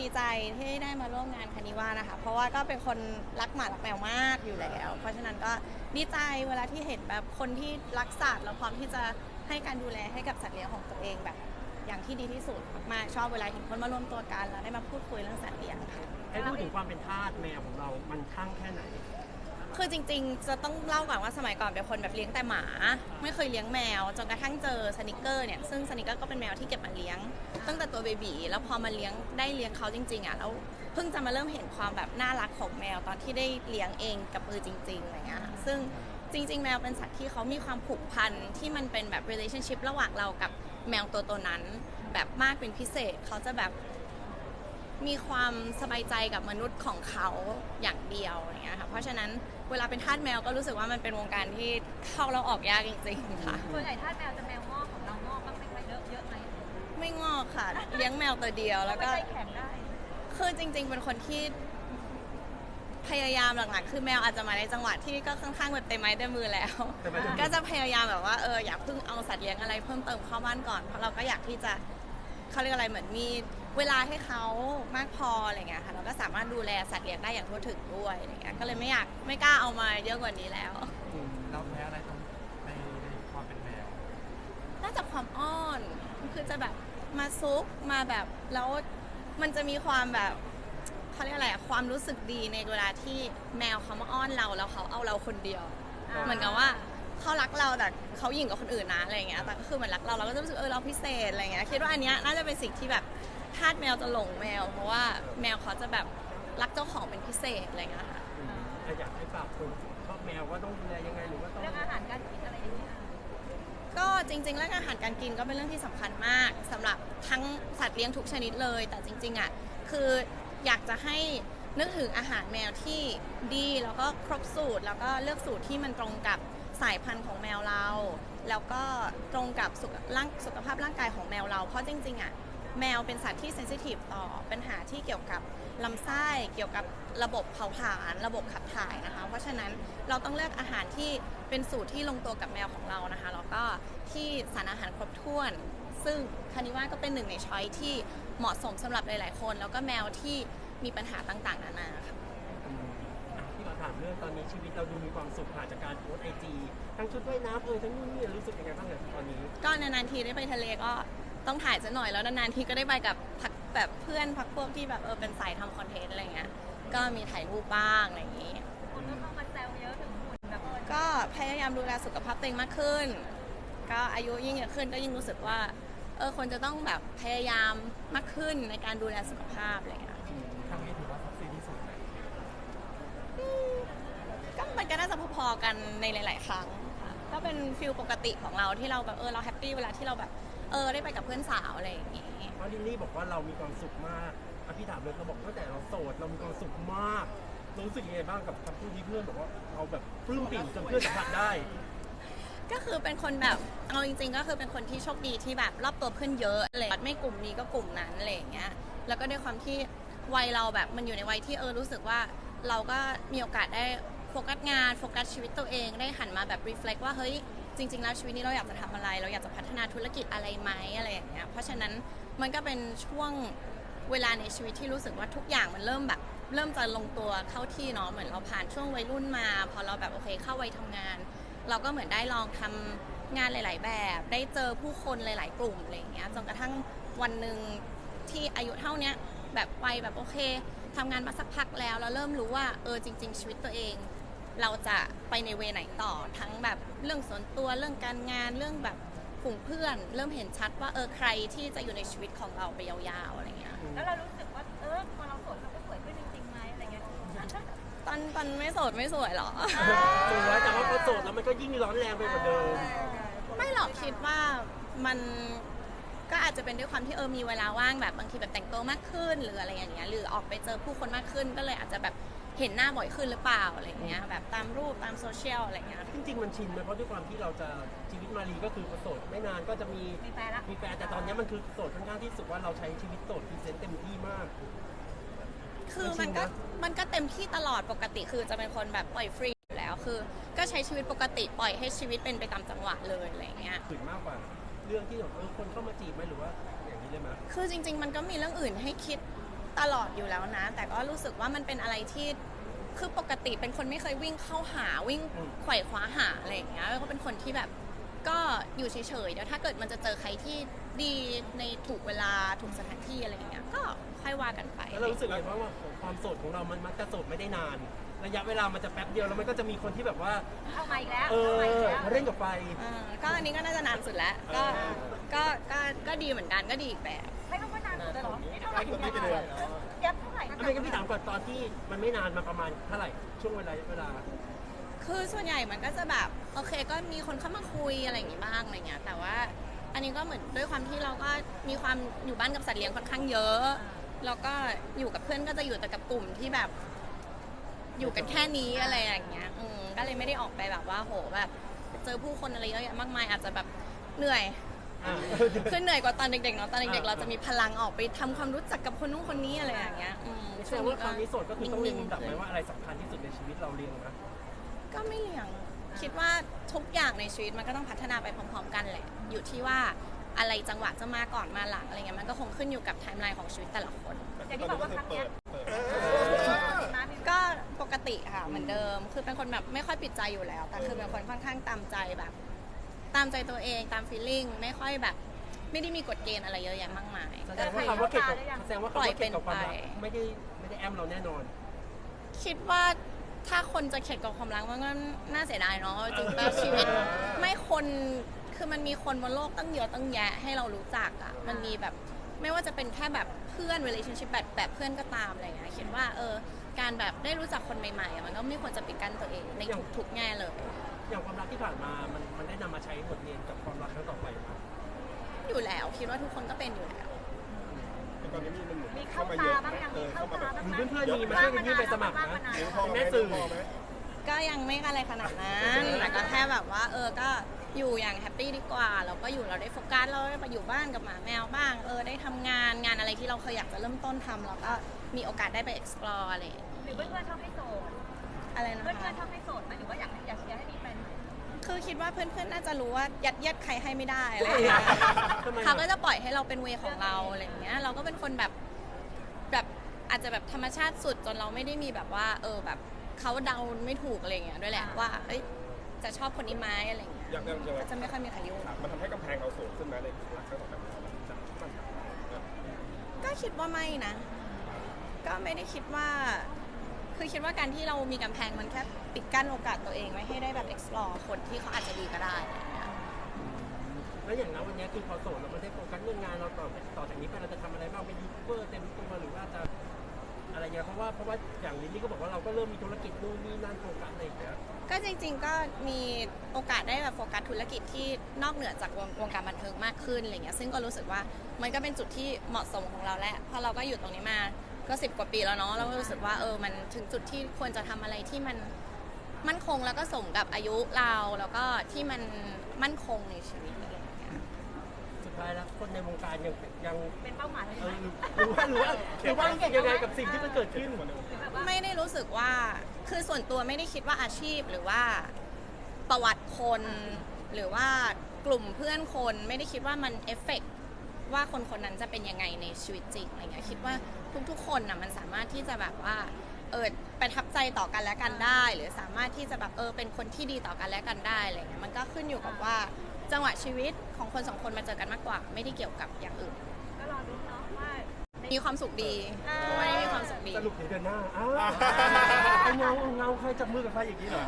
ดีใจที่ได้มาร่วมงานคานิว่านะคะ เพราะว่าก็เป็นคนรักหมารักแมวมากอยู่แล้ว เพราะฉะนั้นก็ดีใจเวลาที่เห็นแบบคนที่รักสัตว์แล้วพร้อมที่จะให้การดูแลให้กับสัตว์เลี้ยงของตัวเองแบบ อย่างที่ดีที่สุดมากๆชอบเวลาเห็นคนมารวมตัวกันแล้วได้มาพูดคุยเรื่องสัตว์เลี้ยงค่ะ ให้พูดถึงความเป็นทาสแมวของเรา มันข้างแค่ไหน คือจริงๆ จะต้องเล่าก่อนว่าสมัยก่อนเป็นคนแบบเลี้ยงแต่หมา ไม่เคยเลี้ยงแมว จนกระทั่งเจอสนิกเกอร์เนี่ยซึ่งสนิกเกอร์ก็เป็นแมวที่เก็บมาเลี้ยง ตั้งแต่ตัวเบบีแล้วพอมาเลี้ยงได้เลี้ยงเขาจริงๆอะแล้วเพิ่งจะมาเริ่มเห็นความแบบน่ารักของแมวตอนที่ได้เลี้ยงเองกับมือจริงๆอะไรเงี้ยค่ะซึ่งจริง ๆ แมวเป็นสัตว์ที่เขามีความผูกพันที่มันเป็นแบบ relationship ระหว่างเรากับแมวตัวตัวนั้น แบบมากเป็นพิเศษเขาจะแบบมีความสบายใจกับมนุษย์ของเขาอย่างเดียวอย่างเงี้ยค่ะเพราะฉะนั้น เวลาเป็นทาสแมวก็รู้สึกว่ามันเป็นวงการที่เข้าแล้วออกยากจริงๆค่ะ ส่วนใหญ่ทาสแมวจะแมวงอกของเรางอกบ้างไหมคะเยอะเยอะไหมไม่งอกค่ะ เลี้ยงแมวตัวเดียวแล้วไม่ก็ได้แข็งได้ คือจริง ๆ เป็นคนที่พยายามหลักๆ คือแมวอาจจะมาในจังหวะที่ก็ค่อนข้างแบบเต็มไม้เต็มมือแล้วเต็มไม้เต็มมือก็จะพยายามแบบว่าเอออย่าเพิ่งเอาสัตว์เลี้ยงอะไรเพิ่มเติมเข้าบ้านก่อน เพราะเราก็อยากที่จะ เขาเรียกอะไรเหมือนมีเวลาให้เขามากพออะไรเงี้ยค่ะเราก็สามารถดูแลสัตว์เลี้ยงได้อย่างทั่วถึงด้วยอะไรเงี้ยก็เลยไม่อยากไม่กล้าเอามาเยอะกว่านี้แล้ว เราแพ้อะไรตรงในในความเป็นแมวน่าจะความอ้อนคือจะแบบมาซุกมาแบบแล้วมันจะมีความแบบเขาเรียกอะไรอะความรู้สึกดีในเวลาที่แมวเขามาอ้อนเราแล้วเขาเอาเราคนเดียวอ่าเหมือนกับว่า เขารักเราแต่เขาหยิ่งกับคนอื่นนะอะไรอย่างเงี้ยแต่ก็คือเหมือนรักเราเราก็จะรู้สึกเออเราพิเศษอะไรเงี้ยคิดว่าอันเนี้ยน่าจะเป็นสิ่งที่แบบทาสแมวจะหลงแมว เพราะว่าแมวเขาจะแบบรักเจ้าของเป็นพิเศษอะไรเงี้ยค่ะอืมแต่อยากให้ฝากคนชอบแมวว่าต้องดูแลยังไงหรือว่าต้องเรื่องอาหารการกินอะไรอย่างเงี้ยก็จริงๆเรื่องอาหารการกินก็เป็นเรื่องที่สำคัญมากสำหรับทั้งสัตว์เลี้ยงทุกชนิดเลย แต่จริงๆอะคืออยากจะให้นึกถึงอาหารแมวที่ดีแล้วก็ครบสูตร แล้วก็เลือกสูตรที่มันตรงกับ สายพันธุ์ของแมวเรา แล้วก็ตรงกับสุขร่างสุขภาพร่างกายของแมวเรา เพราะจริงๆอะแมวเป็นสัตว์ที่เซนซิทีฟต่อปัญหาที่เกี่ยวกับลำไส้เกี่ยวกับระบบเผาผลาญระบบขับถ่ายนะคะ เพราะฉะนั้นเราต้องเลือกอาหารที่เป็นสูตรที่ลงตัวกับแมวของเรานะคะแล้วก็ที่สารอาหารครบถ้วน ซึ่งคานิว่าก็เป็นหนึ่งในช้อยที่เหมาะสมสำหรับหลาย ๆ คน แล้วก็แมวที่มีปัญหาต่าง ๆ นานาค่ะ เราถามเรื่องตอนนี้ชีวิตเราดูมีความสุขผ่านจากการโพสไอจีทั้งชุดว่ายน้ำเอยทั้งนู่นนี่รู้สึกยังไงบ้างเนี่ยตอนนี้ ก็นานๆทีได้ไปทะเลก็ต้องถ่ายซะหน่อยแล้วนานๆทีก็ได้ไปกับพักแบบเพื่อนพักพวกที่แบบเออเป็นสายทำคอนเทนต์อะไรเงี้ยก็มีถ่ายรูปบ้างอะไรอย่างงี้ คนก็เข้ามาแซวเยอะถึงหุ่นแบบเออก็พยายามดูแลสุขภาพตัวเองมากขึ้น ก็อายุยิ่งเยอะขึ้นก็ยิ่งรู้สึกว่าเออคนจะต้องแบบพยายามมากขึ้นในการดูแลสุขภาพอะไรเงี้ย ครั้งนี้ถือว่าซักซีที่สุดไหม ก็ มันก็น่าจะพอๆกันในหลาย ๆ ครั้งค่ะก็เป็นฟิลปกติของเราที่เราแบบเออเราแฮปปี้เวลาที่เราแบบเออได้ไปกับเพื่อนสาวอะไรอย่างงี้ เพราะลิลลี่บอกว่าเรามีความสุขมากอะพี่ถามเลยเขาบอกตั้งแต่เราโสดเรามีความสุขมากเรารู้สึกยังไงบ้างกับคำพูดที่เพื่อนบอกว่าเราแบบปลื้มปิ่มจนเพื่อนสัมผัสได้ก็คือเป็นคนแบบเอาจริง ๆ ก็คือเป็นคนที่โชคดีที่แบบรอบตัวเพื่อนเยอะอะไรไม่กลุ่มนี้ก็กลุ่มนั้นอะไรอย่างเงี้ยแล้วก็ด้วยความที่วัยเราแบบมันอยู่ในวัยที่เออรู้สึกว่าเราก็มีโอกาสได้ โฟกัสงานโฟกัสชีวิตตัวเองได้หันมาแบบรีเฟล็กว่าเฮ้ยจริง ๆ แล้วชีวิตนี้เราอยากจะทำอะไร เราอยากจะพัฒนาธุรกิจอะไรไหมอะไรอย่างเงี้ยเพราะฉะนั้นมันก็เป็นช่วงเวลาในชีวิตที่รู้สึกว่าทุกอย่างมันเริ่มแบบเริ่มจะลงตัวเข้าที่เนาะเหมือนเราผ่านช่วงวัยรุ่นมา พอเราแบบโอเคเข้าวัยทำงาน เราก็เหมือนได้ลองทำงานหลาย ๆ แบบ ได้เจอผู้คนหลาย ๆ กลุ่มอะไรอย่างเงี้ยจนกระทั่งวันหนึ่งที่อายุเท่าเนี้ยแบบวัยแบบโอเคทำงานมาสักพักแล้วเราเริ่มรู้ว่าเออจริง ๆ ชีวิตตัวเอง เราจะไปในเวไหนต่อทั้งแบบเรื่องส่วนตัวเรื่องการงานเรื่องแบบกลุ่มเพื่อน เริ่มเห็นชัดว่าเออใครที่จะอยู่ในชีวิตของเราไปยาวๆอะไรเงี้ยแล้วเรารู้สึกว่าเออพอเราโสดเราก็สวยขึ้นจริงๆไหมอะไรเงี้ยตอนตอนไม่โสดไม่สวยหรอสวยแต่ว่าพอโสดแล้วมันก็ยิ่งร้อนแรงไปกว่าเดิมไม่หรอกคิดว่ามันก็อาจจะเป็นด้วยความที่เออมีเวลาว่างแบบบางทีแบบแต่งตัวมากขึ้น หรืออะไรอย่างเงี้ยหรือออกไปเจอผู้คนมากขึ้นก็เลยอาจจะแบบ เห็นหน้าบ่อยขึ้นหรือเปล่าอะไรอย่างเงี้ยแบบตามรูปตามโซเชียลอะไรอย่างเงี้ยจริงๆมันชินไหมเพราะด้วยความที่เราจะชีวิตมารีก็คือโสดไม่นานก็จะมีมีแฟนละมีแฟนแต่ตอนนี้มันคือโสดค่อนข้างที่สุดว่าเราใช้ชีวิตโสดพรีเซนต์เต็มที่มาก คือมัมันนชินก็นะมันก็เต็มที่ตลอดปกติคือจะเป็นคนแบบปล่อยฟรีอยู่แล้วคือ ก็ใช้ชีวิตปกติปล่อยให้ชีวิตเป็นไปตามจังหวะเลยอะไรอย่างเงี้ยถึงมากกว่า เรื่องที่แบบเออคนเข้ามาจีบไหมหรือว่าอย่างนี้เลยไหมคือจริง ๆ มันก็มีเรื่องอื่นให้คิดตลอดอยู่แล้วนะ แต่ก็รู้สึกว่ามันเป็นอะไรที่ คือปกติเป็นคนไม่เคยวิ่งเข้าหาวิ่งไขว่คว้าหาอะไรอย่างเงี้ยแล้วก็เป็นคนที่แบบก็อยู่เฉยๆเดี๋ยวถ้าเกิดมันจะเจอใครที่ดีในถูกเวลาถูกสถานที่อะไรอย่างเงี้ยก็ค่อยว่ากันไป แล้วเรารู้สึกไงบ้างว่าความโสดของเรามันมักจะโสดไม่ได้นาน ระยะเวลามันจะแป๊บเดียวแล้วมันก็จะมีคนที่แบบว่าเอามาอีกแล้วเออเอามาอีกแล้ว มาเล่นกับไฟอ่าก็อันนี้ก็น่าจะนานสุดแล้วก็ก็ก็ก็ดีเหมือนกันก็ดีอีกแบบ ไม่ต้องว่านานสุดเลยเหรอนี่เท่าไหร่ไม่กี่เดือนเย็บเท่าไหร่อเมกันพี่ถามก่อนตอนที่มันไม่นานมาประมาณเท่าไหร่ช่วงเวลาเวลา คือส่วนใหญ่มันก็จะแบบโอเคก็มีคนเข้ามาคุยอะไรอย่างงี้บ้างอะไรเงี้ยแต่ว่าอันนี้ก็เหมือนด้วยความที่เราก็มีความอยู่บ้านกับสัตว์เลี้ยงค่อนข้างเยอะ แล้วก็อยู่กับเพื่อนก็จะอยู่แต่กับกลุ่มที่แบบ อยู่กันแค่นี้อะไรอย่างเงี้ยอืมก็เลยไม่ได้ออกไปแบบว่าโหแบบเจอผู้คนอะไรเยอะแยะมากมายอาจจะแบบเหนื่อย คือเหนื่อยกว่าตอนเด็กๆเนาะตอนเด็กๆอ่าเราจะมีพลังออกไปทำความรู้จักกับคนนู้นคนนี้อะไรอย่างเงี้ยอืมแสดงว่าความนี้โสดก็คือต้องเรียนนิ่ลำดับไหมๆว่าอะไรสำคัญที่สุดในชีวิตเราเรียงนะก็ไม่เลี่ยงคิดว่าทุกอย่างในชีวิตมันก็ต้องพัฒนาไปพร้อม ๆ กันแหละ อยู่ที่ว่าอะไรจังหวะจะมาก่อนมาหลังอะไรเงี้ยมันก็คงขึ้นอยู่กับไทม์ไลน์ของชีวิตแต่ละคน อย่างที่บอกว่าครั้งเนี้ยมามีก็ปกติค่ะเหมือนเดิม คือเป็นคนแบบไม่ค่อยปิดใจอยู่แล้ว แต่คือเป็นคนค่อนข้างตามใจแบบ ตามใจตัวเองตามฟีลลิ่งไม่ค่อยแบบ ไม่ได้มีกฎเกณฑ์อะไรเยอะแยะมากมาย แสดงว่าคำว่าเก็บกับแสดงว่าคำว่าเก็บกับความรักปล่อยเป็นไปไม่ได้ไม่ได้แอมเราแน่นอน คิดว่าถ้าคนจะเข็ดกับความรักมันก็น่าเสียดายเนาะจริงๆแล้วชีวิตไม่คนคือมันมีคนบนโลกตั้งเยอะตั้งแยะให้เรารู้จักอะ่ะมันมีแบบไม่ว่าจะเป็นแค่แบบเพื่อน relationship แบบแบบเพื่อนก็ตามอะไรอย่างเงี้ยคิดว่าเออการแบบได้รู้จักคนใหม่ๆอะมันก็ไม่ควรจะปิดกั้นตัวเองในทุกๆแง่เลย อย่างความรักที่ผ่านมามันมันได้นำมาใช้บทเรียนกับความรักครั้งต่อไปไหมอยู่แล้วคิดว่าทุกคนก็เป็นอยู่แล้วตอนนี้มีมันหนุนมีเข้ามาตาเยอะบ้างยังเอมีอเข้าเข้ามาตาแบบบ้างหไหรือเพื่อนๆมีมาช่วยกันยื่นไปสมัครนะนิ้วพอไหมแม่สื่อนิ้วพอไหมก็ยังไม่อะไรขนาดนั้นแต่ก็แค่แบบว่า เออ ก็อยู่อย่างแฮปปี้ดีกว่า เราก็อยู่เราได้โฟกัส เราได้ไปอยู่บ้านกับหมาแมวบ้าง เออ ได้ทำงาน งานอะไรที่เราเคยอยากจะเริ่มต้นทำเราก็มีโอกาสได้ไป explore อะไรหรือเพื่อนๆชอบให้โสดอะไรนะเพื่อนคะ ๆชอบให้โสดไหมหรือว่าอยากให้อยากเชียร์ให้มีแฟน คือคิดว่าเพื่อนๆ น่าจะรู้ว่ายัดเยียดใครให้ไม่ได้อะไรอย่างเงี้ยทำไมเขาก็อะจะปล่อยให้เราเป็นเวของเราอะไรอย่างเงี้ย เราก็เป็นคนแบบแบบอาจจะแบบธรรมชาติสุดจนเราไม่ได้มีแบบว่า เออแบบเขาเดาไม่ถูกอะไรอย่างเงี้ยด้วยแหละว่าเอ้ยจะชอบคนนี้ไหมอะไรอย่างเงี้ยอยากจะยังไงก็จะไม่ค่อยมีใครยุ่งมันทำให้กำแพงเราสูงขึ้นไหมในรักครั้งต่อไปของเราจากที่มันแบบก็คิดว่าไม่นะ ก็ไม่ได้คิดว่า คือคิดว่าการที่เรามีกำแพงมันแค่ปิดกั้นโอกาสตัวเองไม่ให้ได้แบบ explore คนที่เขาอาจจะดีก็ได้อะไรอย่างเงี้ยแล้วอย่างนั้นวันนี้คือพอโสดเราไม่ได้โฟกัสเรื่องงานเราต่อต่อจากนี้ไปเราจะทำอะไรบ้างเป็นยูทูบเบอร์เต็มตัวหรือว่าจะอะไรเงี้ยเพราะว่าเพราะว่าอย่างลิลลี่ก็บอกว่าเราก็เริ่มมีธุรกิจนู่นนี่นั่นโฟกัสอะไรอย่างเงี้ยก็จริง ๆก็มีโอกาสได้แบบโฟกัสธุรกิจที่นอกเหนือจากวงวงการบันเทิงมากขึ้นอะไรเงี้ยซึ่งก็รู้สึกว่ามันก็เป็นจุดที่เหมาะสมของเราแหละเพราะเราก็อยู่ตรงนี้มา ก็สิบกว่าปีแล้วเนาะเราก็รู้สึกว่าเออมันถึงจุดที่ควรจะทำอะไรที่มันมั่นคงแล้วก็สมกับอายุเราแล้วก็ที่มันมั่นคงในชีวิตอะไรอย่างเงี้ยสุดท้ายแล้วคนในวงการยังยังเป็นเป้าหมายเลยเอไหมอหรือว่าหรือว่าหรือว่ารู้สึกยังไงกับสิ่งที่มันเกิดขึ้นหรือแบบว่าไม่ได้รู้สึกว่าคือส่วนตัวไม่ได้คิดว่าอาชีพหรือว่าประวัติคนหรือว่ากลุ่มเพื่อนคนไม่ได้คิดว่ามันเอฟเฟก ว่าคนคนนั้นจะเป็นยังไงในชีวิตจริงอะไรเงี้ยคิดว่าทุกๆคนนะมันสามารถที่จะแบบว่าเออประทับใจต่อกันและกันได้ หรือสามารถที่จะแบบเออเป็นคนที่ดีต่อกันและกันได้อะไรเงี้ยมันก็ขึ้นอยู่กับว่าจังหวะชีวิตของคนสองคนมาเจอกันมากกว่า ไม่ได้เกี่ยวกับอย่างอื่น ก็รอดูเนาะว่าในมีความสุขดีอ่าทุกวันนี้มีความสุขดีสรุปถึงเดือนหน้าอ้าวเอาเงาเอาเงาใครจับมือกับใครอย่างนี้เหรอ